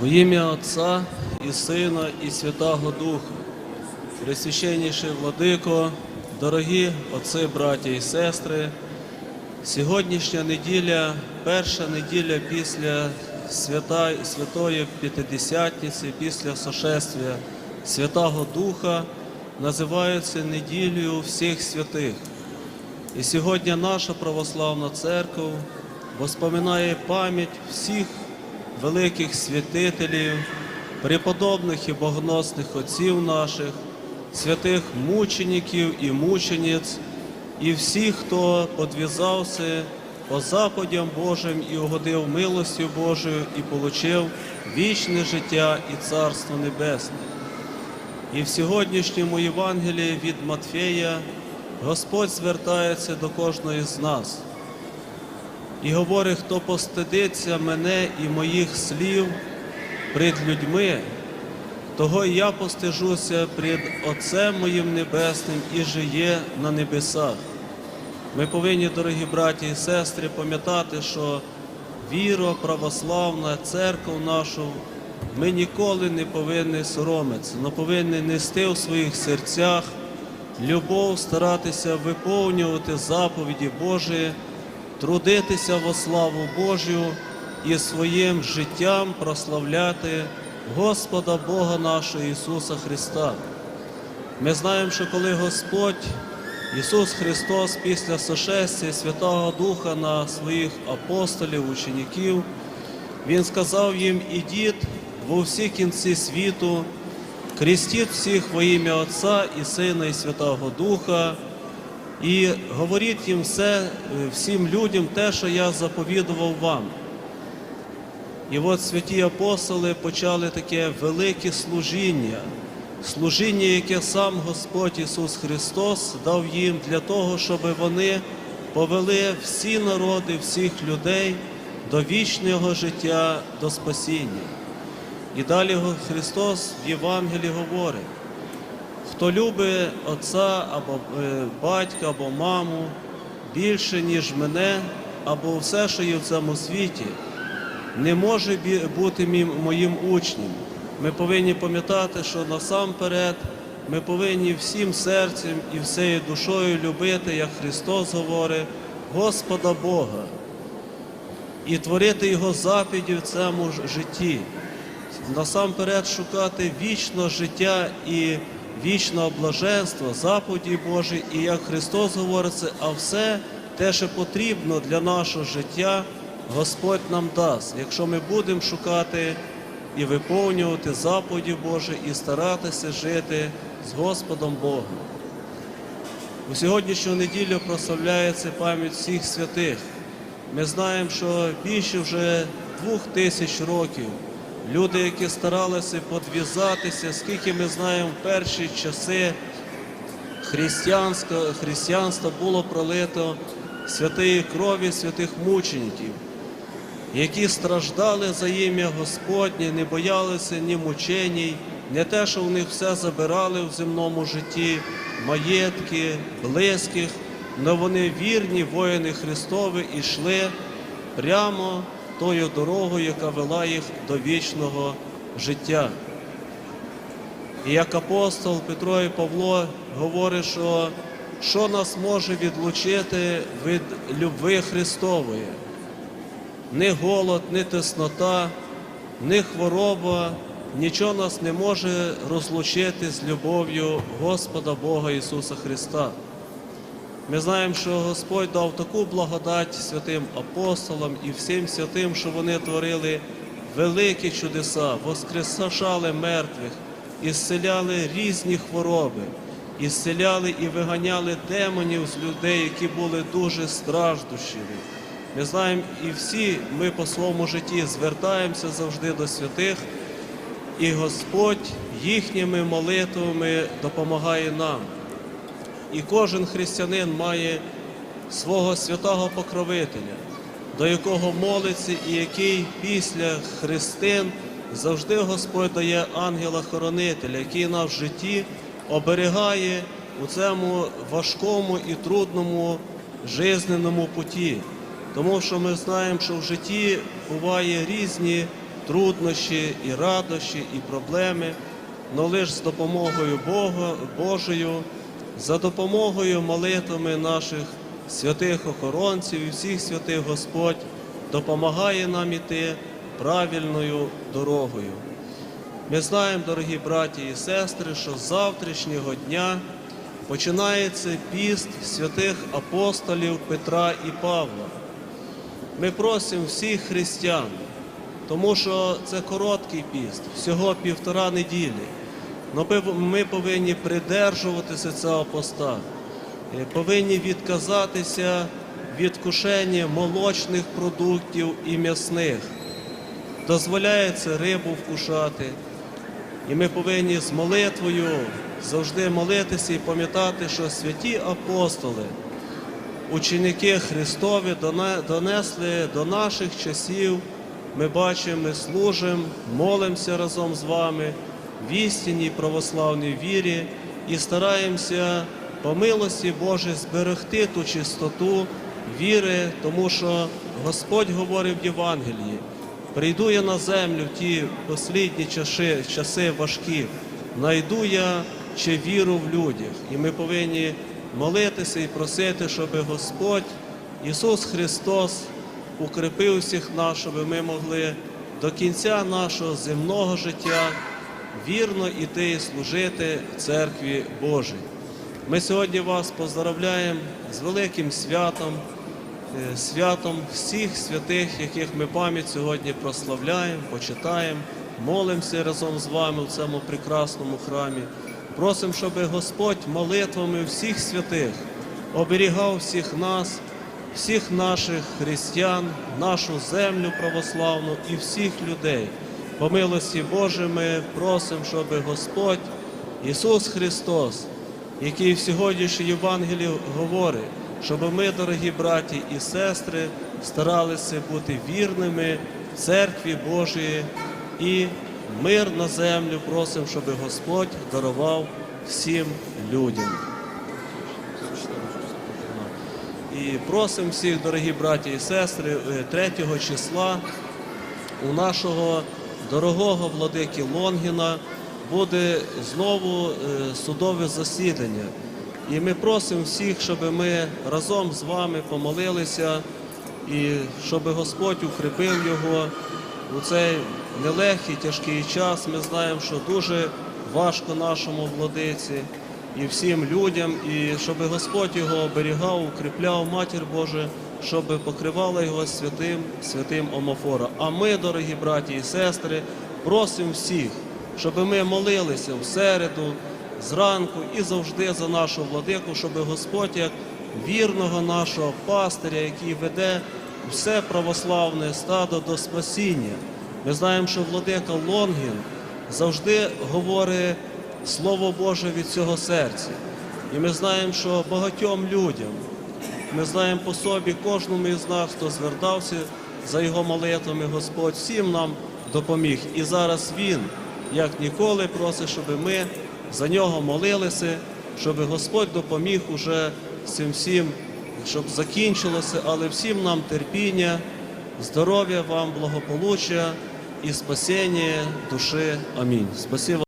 Во ім'я Отця і Сина, і Святого Духа, Пресвященніший Владико, дорогі отці, браття і сестри, сьогоднішня неділя, перша неділя після свята, Святої П'ятидесятниці, після сошествия Святого Духа, називається неділею всіх святих. І сьогодні наша православна церква воспоминає пам'ять всіх великих святителів, преподобних і богоносних отців наших, святих мучеників і мучениць, і всіх, хто подвізався по заповідям Божим і угодив милостю Божою і получив вічне життя і Царство Небесне. І в сьогоднішньому Євангелії від Матфея Господь звертається до кожної з нас і говорить, хто постидиться мене і моїх слів пред людьми, того і я постижуся пред Отцем моїм Небесним і жиє на небесах. Ми повинні, дорогі браті і сестри, пам'ятати, що віра православна, церква нашу, ми ніколи не повинні соромитися, але повинні нести у своїх серцях любов, старатися виповнювати заповіді Божі, трудитися во славу Божю і своїм життям прославляти Господа Бога нашого Ісуса Христа. Ми знаємо, що коли Господь Ісус Христос після сошестя Святого Духа на своїх апостолів, учеників, Він сказав їм: ідіть во всі кінці світу, крестіть всіх во ім'я Отця і Сина, і Святого Духа, і говоріть їм все, всім людям те, що я заповідував вам. І от святі апостоли почали таке велике служіння, служіння, яке сам Господь Ісус Христос дав їм для того, щоб вони повели всі народи, всіх людей до вічного життя, до спасіння. І далі Христос в Євангелії говорить, хто любить отця або е, батька, або маму більше, ніж мене, або все, що є в цьому світі, не може бути моїм учнем. Ми повинні пам'ятати, що насамперед ми повинні всім серцем і всією душою любити, як Христос говорить, Господа Бога і творити Його заповіді в цьому житті. Насамперед шукати вічне життя і вічного блаженства, заповіді Божі, і як Христос говорить, це, а все те, що потрібно для нашого життя, Господь нам дасть, якщо ми будемо шукати і виповнювати заповіді Божі і старатися жити з Господом Богом. У сьогоднішню неділю прославляється пам'ять всіх святих. Ми знаємо, що більше вже двох тисяч років люди, які старалися подвізатися, скільки ми знаємо, в перші часи християнства було пролито святої крові святих мучеників, які страждали за ім'я Господнє, не боялися ні мученій, не те, що в них все забирали в земному житті, маєтки, близьких, але вони вірні воїни Христові і йшли прямо тою дорогою, яка вела їх до вічного життя. І як апостол Петро і Павло говорить, що що нас може відлучити від любви Христової? Ні голод, ні теснота, ні хвороба, нічого нас не може розлучити з любов'ю Господа Бога Ісуса Христа. Ми знаємо, що Господь дав таку благодать святим апостолам і всім святим, що вони творили великі чудеса, воскресашали мертвих, ісцеляли різні хвороби, ісцеляли і виганяли демонів з людей, які були дуже страждущими. Ми знаємо, і всі ми по своєму житті звертаємося завжди до святих, і Господь їхніми молитвами допомагає нам. І кожен християнин має свого святого покровителя, до якого молиться, і який після христин завжди Господь дає ангела-хоронителя, який нас в житті оберігає у цьому важкому і трудному жизненному путі. Тому що ми знаємо, що в житті буває різні труднощі, і радощі, і проблеми, але лише з допомогою Бога, Божою, за допомогою молитвами наших святих охоронців і всіх святих Господь допомагає нам іти правильною дорогою. Ми знаємо, дорогі браті і сестри, що з завтрашнього дня починається піст святих апостолів Петра і Павла. Ми просимо всіх християн, тому що це короткий піст, всього півтора неділі. Ми- ми повинні придержуватися цього поста, Е, повинні відказатися від кушення молочних продуктів і м'ясних. Дозволяється рибу вкушати. І ми повинні з молитвою завжди молитися і пам'ятати, що святі апостоли, ученики Христові донесли до наших часів. Ми бачимо, ми служимо, молимося разом з вами в істинній православній вірі і стараємося по милості Божій зберегти ту чистоту віри, тому що Господь говорив в Євангелії. Прийду я на землю в ті послідні часи, часи важкі, найду я ще віру в людях. І ми повинні молитися і просити, щоб Господь Ісус Христос укріпив всіх нас, щоб ми могли до кінця нашого земного життя вірно іти і служити в церкві Божій. Ми сьогодні вас поздравляємо з великим святом, е, святом всіх святих, яких ми пам'ять сьогодні прославляємо, почитаємо, молимося разом з вами в цьому прекрасному храмі. Просимо, щоб Господь молитвами всіх святих оберігав всіх нас, всіх наших християн, нашу землю православну і всіх людей. По милості Божій ми просимо, щоб Господь Ісус Христос який в сьогоднішній Євангелії говорить, щоб ми, дорогі браті і сестри, старалися бути вірними церкві Божої і мир на землю просимо, щоб Господь дарував всім людям. І просимо всіх, дорогі браті і сестри, е, 3 числа у нашого дорогого владики Лонгіна буде знову е, судове засідання. І ми просимо всіх, щоб ми разом з вами помолилися і щоб Господь укріпив його у цей нелегкий, тяжкий час. Ми знаємо, що дуже важко нашому владиці і всім людям, і щоб Господь його оберігав, укріпляв, Матір Божа, щоб покривала його святим, святим омофора. А ми, дорогі браті і сестри, просимо всіх, щоб ми молилися в середу, зранку і завжди за нашу владику, щоб Господь, як вірного нашого пастиря, який веде все православне стадо до спасіння. Ми знаємо, що владика Лонгін завжди говорить Слово Боже від цього серця. І ми знаємо, що багатьом людям, ми знаємо по собі, кожному із нас, хто звертався за його молитвами, Господь всім нам допоміг. І зараз Він, як ніколи, просить, щоб ми за нього молилися, щоб Господь допоміг уже цим всім, щоб закінчилося, але всім нам терпіння, здоров'я вам, благополуччя і спасіння душі. Амінь. Спасибо.